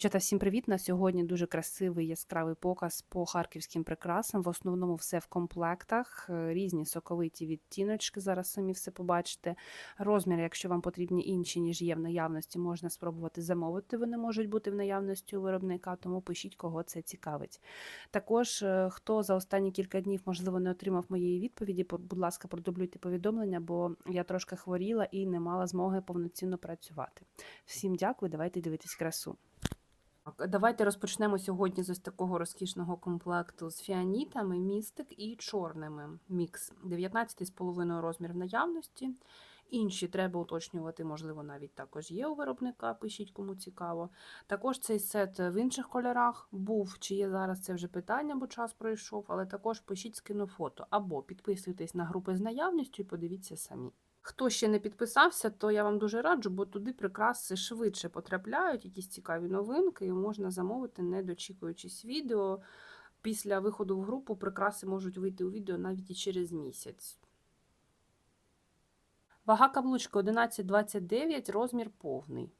Дівчата, всім привіт! На сьогодні дуже красивий яскравий показ по харківським прикрасам. В основному все в комплектах, е, різні соковиті відтіночки. Зараз самі все побачите. Розміри, якщо вам потрібні інші, ніж є в наявності, можна спробувати замовити. Вони можуть бути в наявності у виробника, тому пишіть, кого це цікавить. Також, е, хто за останні кілька днів, можливо, не отримав моєї відповіді, будь ласка, продублюйте повідомлення, бо я трошки хворіла і не мала змоги повноцінно працювати. Всім дякую, давайте дивитись красу. Давайте розпочнемо сьогодні з ось такого розкішного комплекту з фіанітами, містик і чорними. Мікс 19,5 розмір в наявності. Інші треба уточнювати, можливо, навіть також є у виробника, пишіть, кому цікаво. Також цей сет в інших кольорах був, чи є зараз це вже питання, бо час пройшов, але також пишіть скину фото. Або підписуйтесь на групи з наявністю і подивіться самі. Хто ще не підписався, то я вам дуже раджу, бо туди прикраси швидше потрапляють, якісь цікаві новинки, і можна замовити, не дочікуючись відео. Після виходу в групу прикраси можуть вийти у відео навіть і через місяць. Вага каблучка 11,29, розмір повний.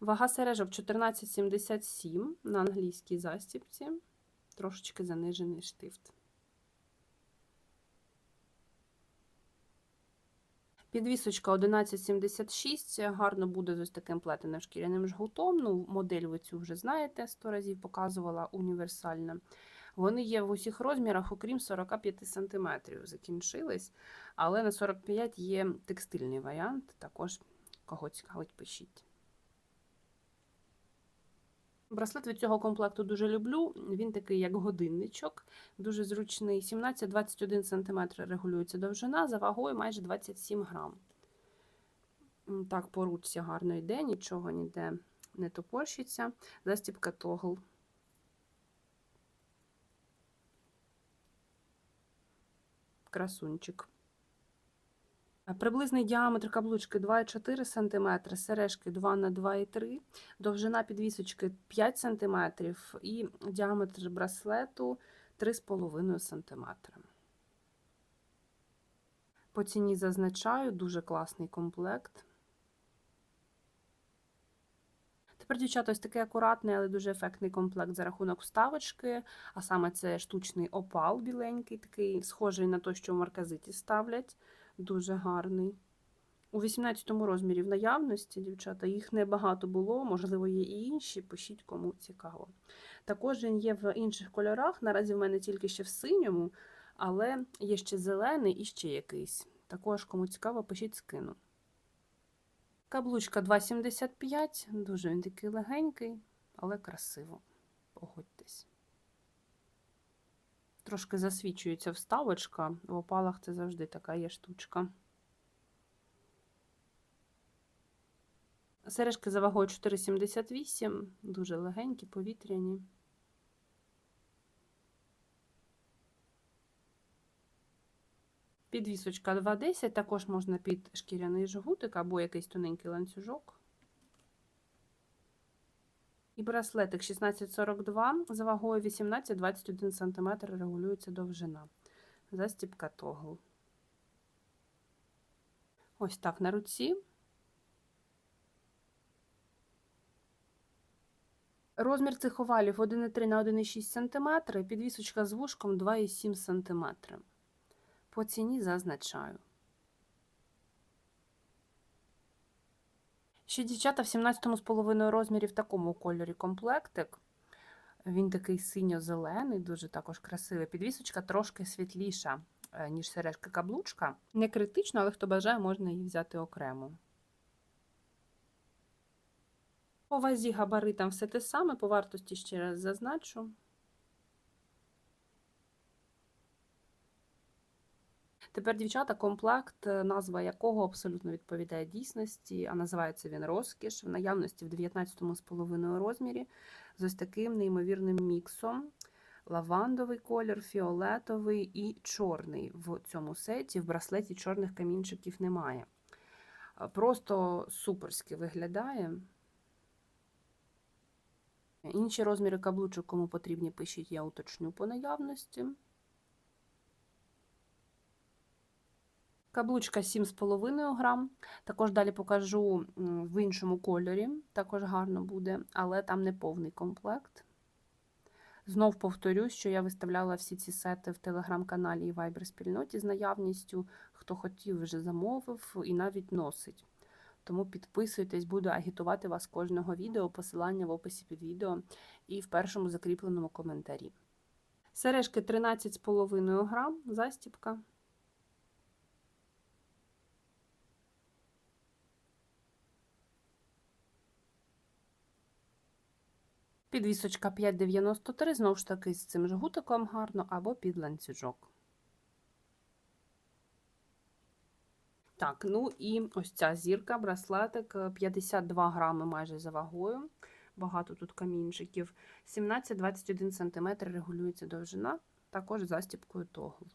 Вага сережок 14,77 на англійській застібці. Трошечки занижений штифт. Підвісочка 1176, гарно буде з ось таким плетеним шкіряним жгутом. Ну, модель ви цю вже знаєте, 100 разів показувала універсальна. Вони є в усіх розмірах, окрім 45 см. Закінчились, але на 45 є текстильний варіант. Також кого цікавить, пишіть. Браслет від цього комплекту дуже люблю. Він такий, як годинничок, дуже зручний. 17-21 см регулюється довжина, за вагою майже 27 грам. Так, по ручці гарно йде, нічого ніде не топорщиться. Застібка тогл. Красунчик. А Приблизний діаметр каблучки 2,4 см, сережки 2 на 2,3 довжина підвісочки 5 см і діаметр браслету 3,5 см. По ціні зазначаю, дуже класний комплект. Тепер, дівчата, ось такий акуратний, але дуже ефектний комплект за рахунок вставочки, а саме це штучний опал біленький, такий схожий на той, що в марказиті ставлять. Дуже гарний. У 18 розмірі в наявності, дівчата, їх небагато було, можливо, є і інші, пишіть, кому цікаво. Також він є в інших кольорах. Наразі в мене тільки ще в синьому, але є ще зелений і ще якийсь. Також, кому цікаво, пишіть скину. Каблучка 2,75, дуже він такий легенький, але красиво. Погодьтесь. Трошки засвічується вставочка. В опалах це завжди така є штучка. Сережки за вагою 4,78, дуже легенькі, повітряні. Підвісочка 2,10, також можна під шкіряний жгутик або якийсь тоненький ланцюжок. І браслетик 1642 за вагою 18-21 см регулюється довжина. Застібка тогл. Ось так на руці. Розмір цих овалів 1,3 на 1,6 см, підвісочка з вушком 2,7 см. По ціні зазначаю. Ще дівчата в 17,5 розмірі в такому кольорі комплектик. Він такий синьо-зелений, дуже також красивий. Підвісочка трошки світліша, е, ніж сережка каблучка. Не критично, але хто бажає, можна її взяти окремо. По вазі габаритам все те саме, по вартості ще раз зазначу. Тепер, дівчата, комплект, е, назва якого абсолютно відповідає дійсності, а називається він розкіш в наявності в 19,5 розмірі з ось таким неймовірним міксом. Лавандовий колір, фіолетовий і чорний в цьому сеті. В браслеті чорних камінчиків немає. Е, Просто суперськи виглядає. Інші розміри каблучок, кому потрібні, пишіть, я уточню по наявності. Каблучка 7,5 грам. Також далі покажу в іншому кольорі, також гарно буде, але там не повний комплект. Знов повторюсь, що я виставляла всі ці сети в телеграм-каналі і Viber спільноті з наявністю. Хто хотів, вже замовив і навіть носить. Тому підписуйтесь, буду агітувати вас кожного відео, посилання в описі під відео і в першому закріпленому коментарі. Сережки 13,5 грам, застіпка. Підвісочка 5,93, знову ж таки з цим жгутиком гарно, або під ланцюжок. Так, ну і ось ця зірка, браслетик, е, 52 грами майже за вагою. Багато тут камінчиків. 17-21 см регулюється довжина, також застіпкою тогл.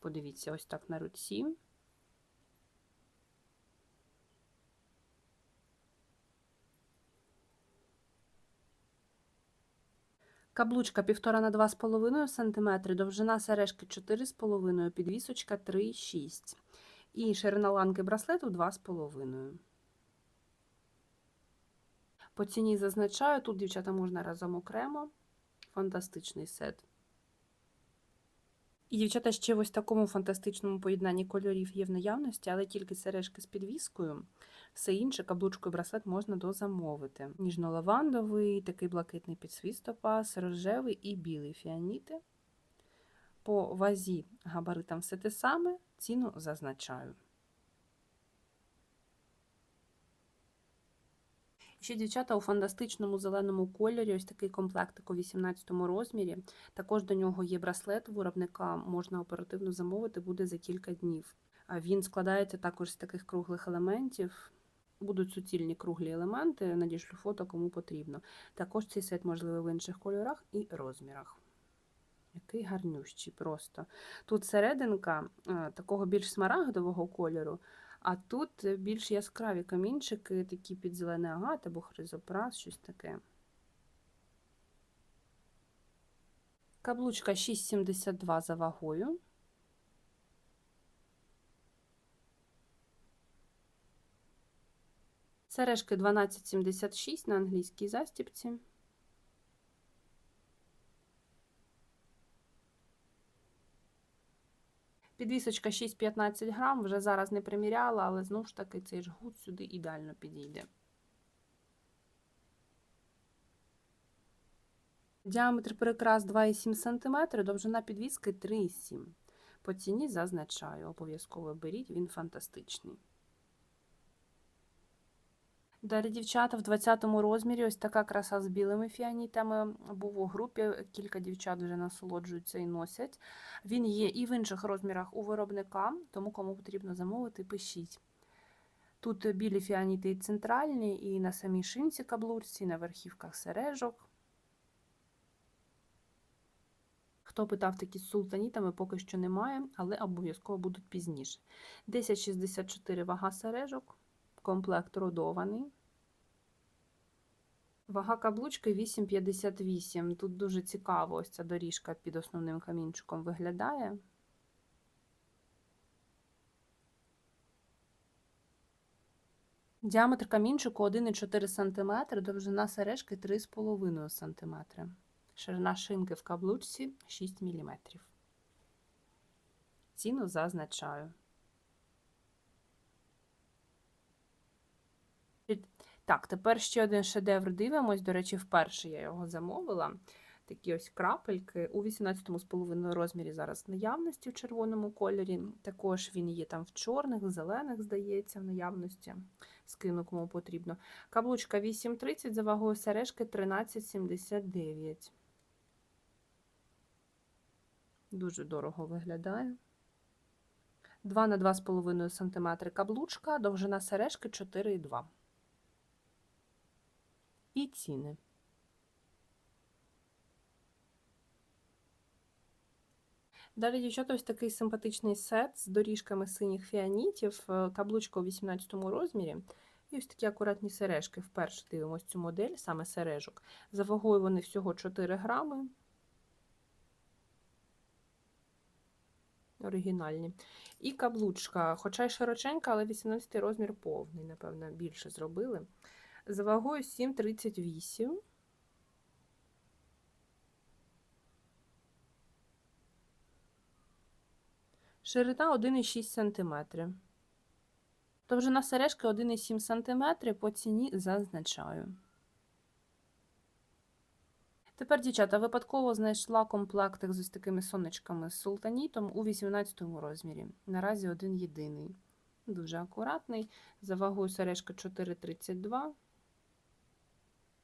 Подивіться, ось так на руці. Каблучка 1,5 на 2,5 см, довжина сережки 4,5 підвісочка 3,6 і ширина ланки браслету 2,5. По ціні зазначаю, тут, дівчата, можна разом окремо. Фантастичний сет. І, дівчата, ще в ось такому фантастичному поєднанні кольорів є в наявності, але тільки сережки з підвіскою. Все інше, каблучку і браслет можна дозамовити. Ніжно-лавандовий, такий блакитний підсвістопас, рожевий і білий фіаніти. По вазі габаритам все те саме, ціну зазначаю. Ще дівчата у фантастичному зеленому кольорі, ось такий комплектик у 18 розмірі. Також до нього є браслет виробника, можна оперативно замовити, буде за кілька днів. Він складається також з таких круглих елементів. Будуть суцільні круглі елементи, надішлю фото, кому потрібно. Також цей сет можливий в інших кольорах і розмірах. Який гарнющий просто. Тут серединка е, такого більш смарагдового кольору, а тут більш яскраві камінчики, такі під зелений агат або хризопрас, щось таке. Каблучка 6,72 за вагою. Сережки 12,76 на англійській застіпці. Підвісочка 6,15 грам, вже зараз не приміряла, але знову ж таки цей жгут сюди ідеально підійде. Діаметр прикрас 2,7 см, довжина підвіски 3,7 По ціні зазначаю, обов'язково беріть, він фантастичний. Далі, дівчата, в 20-му розмірі ось така краса з білими фіанітами. Був у групі, кілька дівчат вже насолоджуються і носять. Він є і в інших розмірах у виробника, тому кому потрібно замовити, пишіть. Тут білі фіаніти і центральні, і на самій шинці каблурці, і на верхівках сережок. Хто питав такі з султанітами, поки що немає, але обов'язково будуть пізніше. 10,64 вага сережок. Комплект родований. Вага каблучки 8,58. Тут дуже цікаво ось ця доріжка під основним камінчиком виглядає. Діаметр камінчику 1,4 см, довжина сережки 3,5 см. Ширина шинки в каблучці 6 мм. Ціну зазначаю. Так, тепер ще один шедевр дивимось. До речі, вперше я його замовила. Такі ось крапельки у 18,5 розмірі зараз наявності в червоному кольорі. Також він є там в чорних, зелених, здається, в наявності. Скину, кому потрібно. Каблучка 8,30 за вагою сережки 13,79. Дуже дорого виглядає. 2 на 2,5 см каблучка, довжина сережки 4,2 і ціни. Далі, дівчата, ось такий симпатичний сет з доріжками синіх фіанітів, е, каблучка у 18 розмірі. І ось такі акуратні сережки. Вперше дивимось цю модель, саме сережок. За вагою вони всього 4 грами. Оригінальні. І каблучка, хоча й широченька, але 18 розмір повний, напевно, більше зробили. За вагою 7,38. Ширина 1,6 см. Довжина сережки 1,7 см по ціні зазначаю. Тепер, дівчата, випадково знайшла комплектик з ось такими сонечками з султанітом у 18 розмірі. Наразі один єдиний. Дуже акуратний. За вагою сережка 4,32.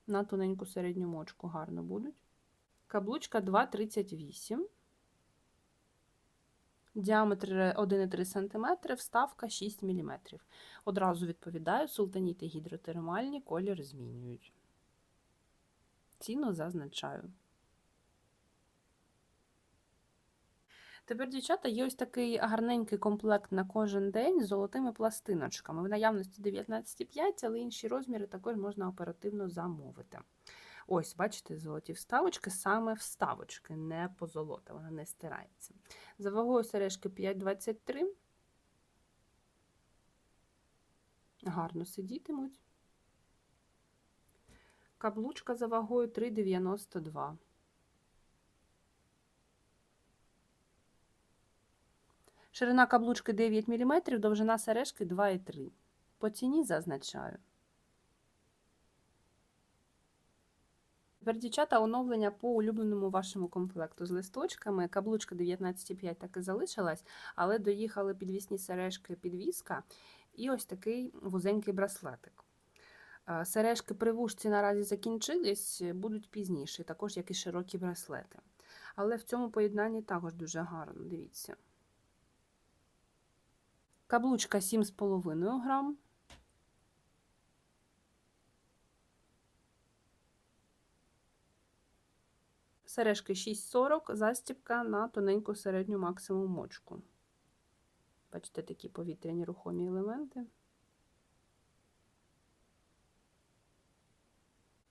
На тоненьку середню мочку гарно будуть. Каблучка 2,38. Діаметр 1,3 см, вставка 6 мм. Одразу відповідаю, султаніти гідротермальні, колір змінюють. Ціну зазначаю. Тепер, дівчата, є ось такий гарненький комплект на кожен день з золотими пластиночками. В наявності 19,5, але інші розміри також можна оперативно замовити. Ось, бачите, золоті вставочки, саме вставочки, не позолота, вона не стирається. За вагою сережки 5,23. Гарно сидітимуть. Каблучка за вагою 3,92. Ширина каблучки 9 мм, довжина сережки 2,3. По ціні зазначаю. Тепер, дівчата, оновлення по улюбленому вашому комплекту з листочками. Каблучка 19,5 так і залишилась, але доїхали підвісні сережки підвіска і ось такий вузенький браслетик. Сережки при вушці наразі закінчились, будуть пізніше, також як і широкі браслети. Але в цьому поєднанні також дуже гарно, дивіться. Каблучка 7,5 грам. Сережки 6,40, застібка на тоненьку середню максимум мочку. Бачите, такі повітряні рухомі елементи.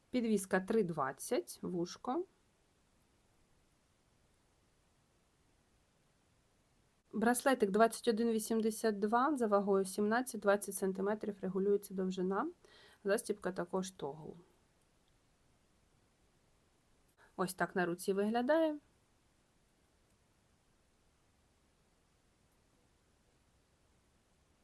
Підвіска 3,20, вушко. Браслетик 21,82, за вагою 17-20 см регулюється довжина. Застібка також тогл. Ось так на руці виглядає.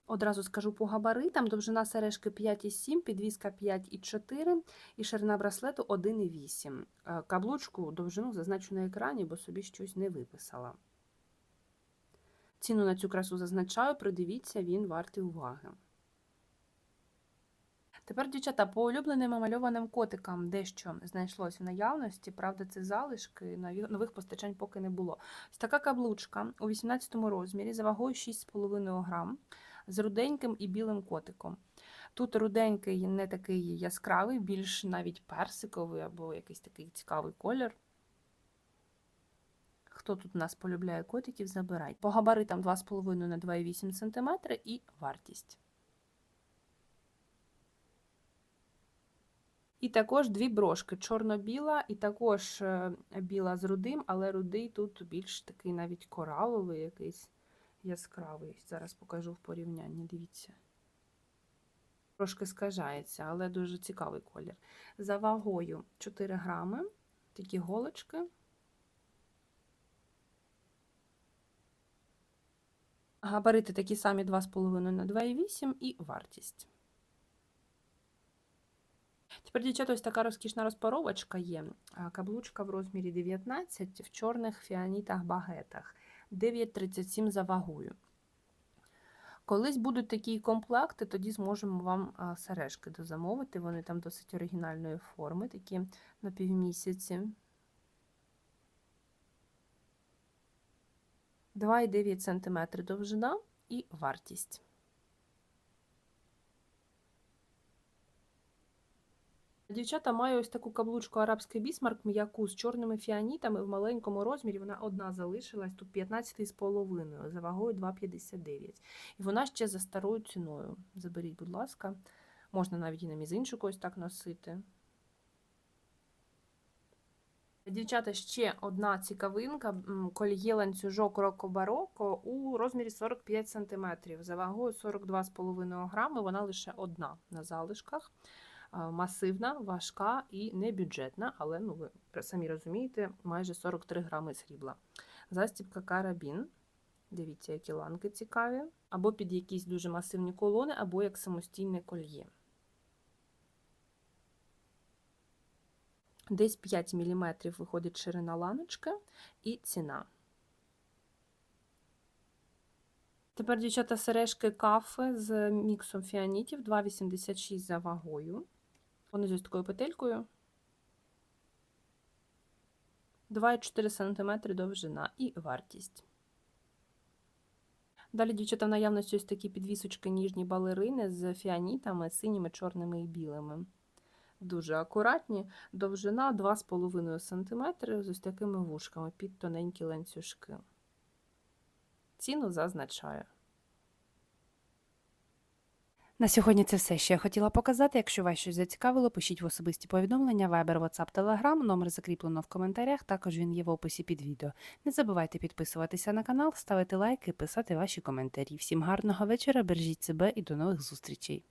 Одразу скажу по габаритам. Довжина сережки 5,7, підвіска 5,4 і ширина браслету 1,8. Е, Каблучку довжину зазначу на екрані, бо собі щось не виписала. Ціну на цю красу зазначаю, придивіться, він вартий уваги. Тепер, дівчата, по улюбленим мальованим котикам дещо знайшлось в наявності. Правда, це залишки, нових постачань поки не було. Ось така каблучка у 18 розмірі за вагою 6,5 грам з руденьким і білим котиком. Тут руденький не такий яскравий, більш навіть персиковий або якийсь такий цікавий колір. Хто тут у нас полюбляє котиків, забирай. По габаритам 2,5 на 2,8 см і вартість. І також дві брошки чорно-біла, і також е, біла з рудим, але рудий тут більш такий навіть кораловий, якийсь яскравий. Зараз покажу в порівнянні, дивіться. Трошки скажається, але дуже цікавий колір. За вагою 4 грами, такі голочки. Габарити такі самі 2,5 на 2,8 і вартість. Тепер, дівчата, ось така розкішна розпаровочка є. Каблучка в розмірі 19 в чорних фіанітах-багетах. 9,37 за вагою. Колись будуть такі комплекти, тоді зможемо вам сережки дозамовити. Вони там досить оригінальної форми, такі на півмісяці. 2,9 см довжина і вартість. Дівчата маю ось таку каблучку арабський бісмарк м'яку з чорними фіанітами в маленькому розмірі. Вона одна залишилась, тут 15,5 за вагою 2,59. І вона ще за старою ціною. Заберіть, будь ласка, Можна навіть і на мізинчику ось так носити. Дівчата, ще одна цікавинка. Кольє ланцюжок Роко Бароко у розмірі 45 см. За вагою 42,5 грами. Вона лише одна на залишках. Масивна, важка і не бюджетна, але ну, ви самі розумієте, майже 43 грами срібла. Застібка карабін. Дивіться, які ланки цікаві. Або під якісь дуже масивні колони, або як самостійне кольє. Десь 5 мм виходить ширина ланочки і ціна. Тепер, дівчата, сережки кафе з міксом фіанітів 2,86 за вагою. Вони з ось такою петелькою. 2,4 см довжина і вартість. Далі, дівчата, в наявності ось такі підвісочки ніжні балерини з фіанітами, синіми, чорними і білими. Дуже акуратні. Довжина 2,5 см з ось такими вушками під тоненькі ланцюжки. Ціну зазначаю. На сьогодні це все, що я хотіла показати. Якщо вас щось зацікавило, пишіть в особисті повідомлення, Viber, WhatsApp, Telegram, номер закріплено в коментарях, також він є в описі під відео. Не забувайте підписуватися на канал, ставити лайки, писати ваші коментарі. Всім гарного вечора, бережіть себе і до нових зустрічей!